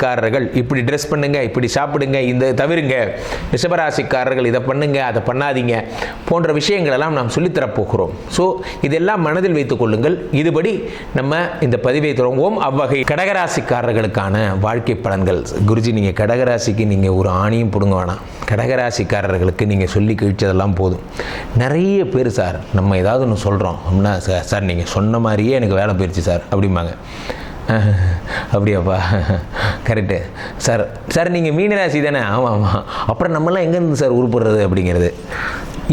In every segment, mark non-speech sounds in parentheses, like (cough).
மேஷராசிக்காரர்கள் இப்படி ட்ரெஸ் பண்ணுங்க இப்படி சாப்பிடுங்க இந்த தவிருங்க. ரிஷபராசிக்காரர்கள் இதை பண்ணுங்க அதை பண்ணாதீங்க போன்ற விஷயங்களெல்லாம் நாம் சொல்லித்தரப்போகிறோம் ஸோ இதெல்லாம் மனதில் வைத்துக் கொள்ளுங்கள். இதுபடி நம்ம இந்த பதிவை தொடங்குவோம். அவ்வகை கடகராசிக்காரர்களுக்கான வாழ்க்கை பலன்கள். குருஜி நீங்கள் கடகராசிக்கு நீங்கள் ஒரு ஆணியும் பிடுங்க வேணாம். கடகராசிக்காரர்களுக்கு நீங்கள் சொல்லி கழிச்சதெல்லாம் போதும். நிறைய பேர் சார் நம்ம ஏதாவது ஒன்று சொல்கிறோம் அப்படின்னா சார் சார் நீங்கள் சொன்ன மாதிரியே எனக்கு வேலை போயிடுச்சு சார் அப்படிம்பாங்க. (laughs) அப்படியாப்பா. கரெக்டு சார் சார் நீங்கள் மீனராசி தானே? ஆமாம் ஆமாம் அப்புறம் நம்மலாம் எங்கேருந்து சார் உருப்படுறது அப்படிங்கிறது?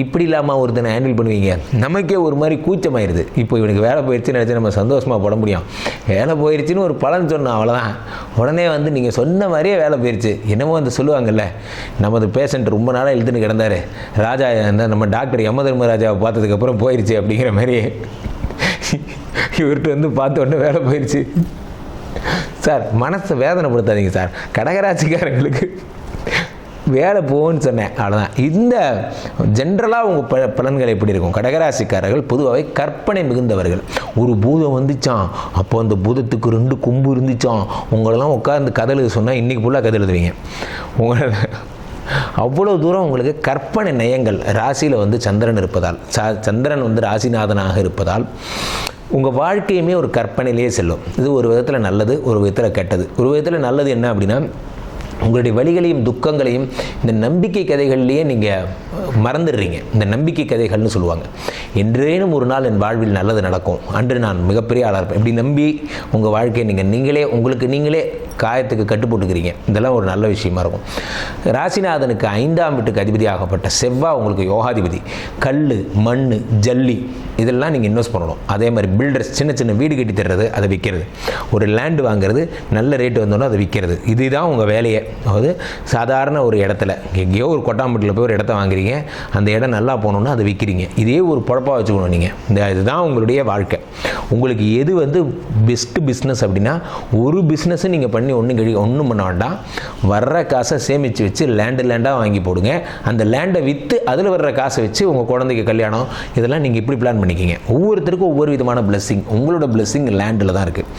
இப்படி இல்லாமல் ஒருத்தனை ஹேண்டில் பண்ணுவீங்க. நமக்கே ஒரு மாதிரி கூச்சமாயிருது. இப்போ இவனுக்கு வேலை போயிடுச்சுன்னு நினச்சி நம்ம சந்தோஷமாக பட முடியும். வேலை போயிடுச்சுன்னு ஒரு பலன் சொன்னோம் அவ்வளோதான் உடனே வந்து நீங்கள் சொன்ன மாதிரியே வேலை போயிடுச்சு என்னமோ வந்து சொல்லுவாங்கல்ல நமது பேஷண்ட் ரொம்ப நாளாக இழுத்துன்னு கிடந்தாரு. ராஜா அந்த நம்ம டாக்டர் யம தர்மராஜாவை பார்த்ததுக்கப்புறம் போயிடுச்சு அப்படிங்கிற மாதிரி இவர்கிட்ட வந்து பார்த்த உடனே வேலை போயிடுச்சு சார் மனசை வேதனைப்படுத்தாதீங்க சார். கடகராசிக்காரங்களுக்கு வேலை போகும்னு சொன்னேன் அவ்வளோதான் இந்த ஜென்ரலாக உங்கள் ப பலன்கள் எப்படி இருக்கும்? கடகராசிக்காரர்கள் பொதுவாகவே கற்பனை மிகுந்தவர்கள். ஒரு பூதம் வந்துச்சான் அப்போ அந்த பூதத்துக்கு ரெண்டு கொம்பு இருந்துச்சான் உங்களெல்லாம் உட்காந்து கதை எழுத சொன்னால் இன்றைக்கி ஃபுல்லாக கதை எழுதுவீங்க. உங்களை அவ்வளோ தூரம் உங்களுக்கு கற்பனை நயங்கள். ராசியில் வந்து சந்திரன் இருப்பதால் சந்திரன் வந்து ராசிநாதனாக இருப்பதால் உங்கள் வாழ்க்கையுமே ஒரு கற்பனையிலேயே செல்லும். இது ஒரு விதத்தில் நல்லது ஒரு விதத்தில் கெட்டது. ஒரு விதத்தில் நல்லது என்ன அப்படின்னா உங்களுடைய வழிகளையும் துக்கங்களையும் இந்த நம்பிக்கை கதைகள்லேயே நீங்கள் மறந்துடுறீங்க. இந்த நம்பிக்கை கதைகள்னு சொல்லுவாங்க. என்றேனும் ஒரு நாள் என் வாழ்வில் நல்லது நடக்கும். அன்று நான் மிகப்பெரிய ஆளாக இருப்பேன். இப்படி நம்பி உங்கள் வாழ்க்கையை நீங்கள் நீங்களே உங்களுக்கு நீங்களே காயத்துக்கு கட்டு போட்டுக்கிறீங்க. இதெல்லாம் ஒரு நல்ல விஷயமா இருக்கும். ராசிநாதனுக்கு ஐந்தாம் வீட்டுக்கு அதிபதி ஆகப்பட்ட செவ்வாய் உங்களுக்கு யோகாதிபதி. கல் மண் ஜல்லி இதெல்லாம் நீங்கள் இன்வெஸ்ட் பண்ணணும். அதே மாதிரி பில்டர்ஸ் சின்ன சின்ன வீடு கட்டி தர்றது அதை விற்கிறது. ஒரு லேண்டு வாங்குறது நல்ல ரேட்டு வந்தோன்னா அதை விற்கிறது. இதுதான் உங்கள் வேலையை. அதாவது சாதாரண ஒரு இடத்துல. எங்கேயோ ஒரு கொட்டாம்பட்டியில் போய் ஒரு இடத்த வாங்குறீங்க. அந்த இடம் நல்லா போகணுன்னா அதை விற்கிறீங்க இதே ஒரு பொழப்பாக வச்சுக்கணும் நீங்கள் இந்த இதுதான் உங்களுடைய வாழ்க்கை. உங்களுக்கு எது வந்து பெஸ்ட்டு பிஸ்னஸ் அப்படின்னா ஒரு பிஸ்னஸும் நீங்கள் பண்ணி ஒன்றும் கழி ஒன்றும் பண்ண வேண்டாம். வர்ற காசை சேமித்து வச்சு லேண்டு லேண்டாக வாங்கி போடுங்க. அந்த லேண்டை விற்று அதில் வர்ற காசை வச்சு உங்கள் குழந்தைக்கு கல்யாணம் இதெல்லாம் நீங்கள் இப்படி பிளான் பண்ணிக்கிங்க. ஒவ்வொருத்தருக்கும் ஒவ்வொரு விதமான blessing. உங்களோட blessing லேண்டில் தான் இருக்குது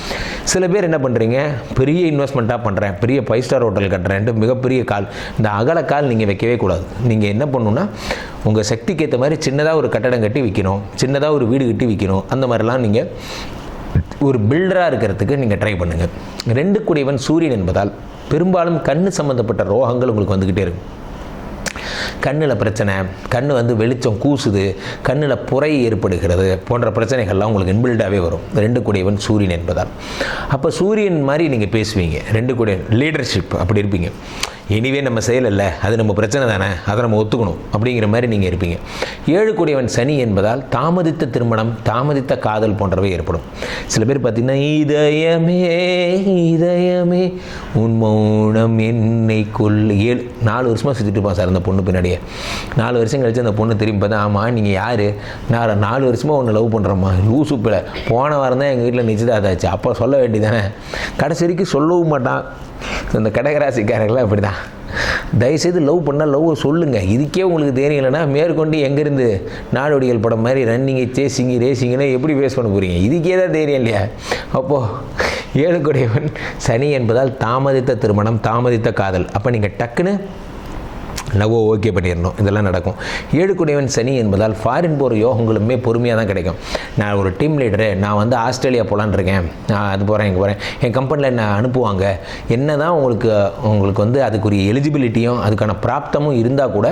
சில பேர் என்ன பண்ணுறீங்க பெரிய இன்வெஸ்ட்மெண்ட்டாக பண்ணுறேன் பெரிய ஃபைவ் ஸ்டார் ஹோட்டல் கட்டுறேன்ட்டு மிகப்பெரிய கால். இந்த அகல கால் நீங்கள் வைக்கவே கூடாது. நீங்கள் என்ன பண்ணணும்னா உங்கள் சக்திக்கு ஏற்ற மாதிரி சின்னதாக ஒரு கட்டடம் கட்டி விற்கணும் சின்னதாக ஒரு வீடு கட்டி விற்கணும் அந்த மாதிரிலாம் நீங்கள் ஒரு பில்டராக இருக்கிறதுக்கு நீங்கள் ட்ரை பண்ணுங்கள் ரெண்டு கூடியவன் சூரியன் என்பதால் பெரும்பாலும் கண்ணு சம்மந்தப்பட்ட ரோகங்கள் உங்களுக்கு வந்துக்கிட்டே இருக்கும். கண்ணில் பிரச்சனை கண் வந்து வெளிச்சம் கூசுது கண்ணில் புரை ஏற்படுகிறது போன்ற பிரச்சனைகள்லாம் உங்களுக்கு இன்பில்டாகவே வரும். ரெண்டு கூடியவன் சூரியன் என்பதால். அப்போ சூரியன் மாதிரி நீங்கள் பேசுவீங்க. ரெண்டு கூடிய லீடர்ஷிப் அப்படி இருப்பீங்க. எனிவே நம்ம செய்யலைல்ல அது நம்ம பிரச்சனை தானே அதை நம்ம ஒத்துக்கணும் அப்படிங்கிற மாதிரி நீங்கள் இருப்பீங்க. ஏழு கூடியவன் சனி என்பதால் தாமதித்த திருமணம் தாமதித்த காதல் போன்றவை ஏற்படும். சில பேர் பார்த்திங்கன்னா இதயமே இதயமே உன் மௌனம் என்னை கொள்ளு ஏழு நாலு வருஷமாக சுற்றிட்டு இருப்பான் சார் அந்த பொண்ணு பின்னாடி. முன்னாடியே நாலு வருஷம் கழிச்சு அந்த பொண்ணு திரும்பி பார்த்தா ஆமாம் நீங்கள் யார்? நான் நாலு வருஷமாக ஒன்று லவ் பண்ணுறோம்மா லூசுப்பில் போன வாரம் தான் எங்கள் வீட்டில் நிச்சயதாதாச்சு அப்போ சொல்ல வேண்டியதானே கடைசி வரைக்கும் சொல்லவும் மாட்டான். இந்த கடகராசிக்காரங்களாம் அப்படி தான் தயவுசெய்து லவ் பண்ணால் லவ் சொல்லுங்கள் இதுக்கே உங்களுக்கு தெரியலைன்னா மேற்கொண்டு எங்கேருந்து நாடோடிகள் படம் மாதிரி ரன்னிங்கு சேசிங்கு ரேசிங்னு எப்படி பேஸ் பண்ண போகிறீங்க இதுக்கே தான் தெரியும் இல்லையா? அப்போது ஏழுக்குடையவன் சனி என்பதால் தாமதித்த திருமணம் தாமதித்த காதல். அப்போ நீங்கள் டக்குன்னு நவோ ஓகே பண்ணிடணும். இதெல்லாம் நடக்கும். ஏழுக்குடையவன் சனி என்பதால் ஃபாரின் போகிற யோகங்களுமே பொறுமையாக தான் கிடைக்கும். நான் ஒரு டீம் லீடரு நான் வந்து ஆஸ்திரேலியா போகலான்னு இருக்கேன். நான் அது போகிறேன் இங்கே போகிறேன் என் கம்பெனியில் என்ன அனுப்புவாங்க? என்ன தான் உங்களுக்கு உங்களுக்கு வந்து அதுக்குரிய எலிஜிபிலிட்டியும் அதுக்கான பிராப்தமும் இருந்தால் கூட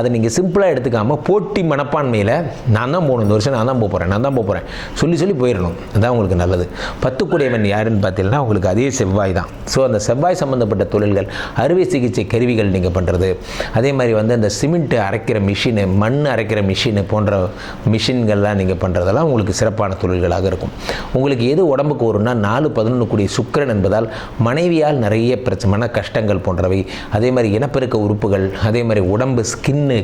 அதை நீங்கள் சிம்பிளாக எடுத்துக்காமல் போட்டி மனப்பான்மையில் நான் தான் போகணும். இந்த வருஷம் நான் தான் போக போகிறேன் நான் தான் போக போகிறேன் சொல்லி சொல்லி போயிடணும். அதுதான் உங்களுக்கு நல்லது. பத்துக்குடையவன் யாருன்னு பார்த்தீங்கன்னா உங்களுக்கு அதே செவ்வாய் தான். ஸோ அந்த செவ்வாய் சம்மந்தப்பட்ட தொழில்கள் அறுவை சிகிச்சை கருவிகள் நீங்கள் பண்ணுறது அதே மாதிரி வந்து அந்த சிமெண்ட்டு அரைக்கிற மிஷினு மண் அரைக்கிற மிஷினு போன்ற மிஷின்கள்லாம் நீங்கள் பண்ணுறதெல்லாம் உங்களுக்கு சிறப்பான தொழில்களாக இருக்கும். உங்களுக்கு எது உடம்புக்கு வரும்னா நாலு பதினொன்று கூடிய சுக்கிரன் என்பதால் மனைவியால் நிறைய பிரச்சனை மன கஷ்டங்கள் போன்றவை. அதே மாதிரி இனப்பெருக்க உறுப்புகள் அதே மாதிரி உடம்பு ஸ்கின்னு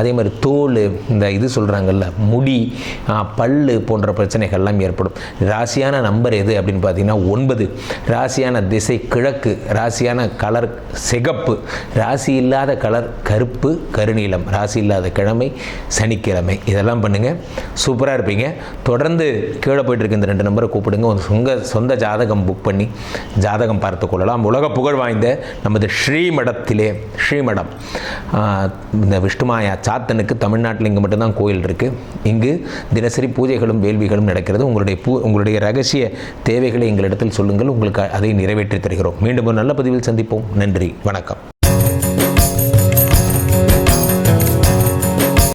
அதே மாதிரி தோல் இந்த இது சொல்கிறாங்கல்ல முடி பல்லு போன்ற பிரச்சனைகள்லாம் ஏற்படும். ராசியான நம்பர் எது அப்படின்னு பார்த்தீங்கன்னா ஒன்பது. ராசியான திசை கிழக்கு ராசியான கலர் சிகப்பு. ராசி இல்லாத கலர் கருப்பு கருநீலம் ராசி இல்லாத கிழமை சனிக்கிழமை. இதெல்லாம் பண்ணுங்கள் சூப்பராக இருப்பீங்க. தொடர்ந்து கீழே போயிட்டுருக்க இந்த ரெண்டு நம்பரை கூப்பிடுங்க. உங்கள் சொந்த சொந்த ஜாதகம் புக் பண்ணி ஜாதகம் பார்த்து கொள்ளலாம். உலக புகழ் வாய்ந்த நமது ஸ்ரீமடத்திலே ஸ்ரீமடம். இந்த விஷ்ணுமாயா சாத்தனுக்கு தமிழ்நாட்டில் இங்கே மட்டும்தான் கோயில் இருக்குது இங்கு தினசரி பூஜைகளும் வேள்விகளும் நடக்கிறது. உங்களுடைய பூ உங்களுடைய ரகசிய தேவைகளை எங்களிடத்தில் சொல்லுங்கள். உங்களுக்கு அதை நிறைவேற்றி தருகிறோம். மீண்டும் ஒரு நல்ல பதிவில் சந்திப்போம். நன்றி. வணக்கம்.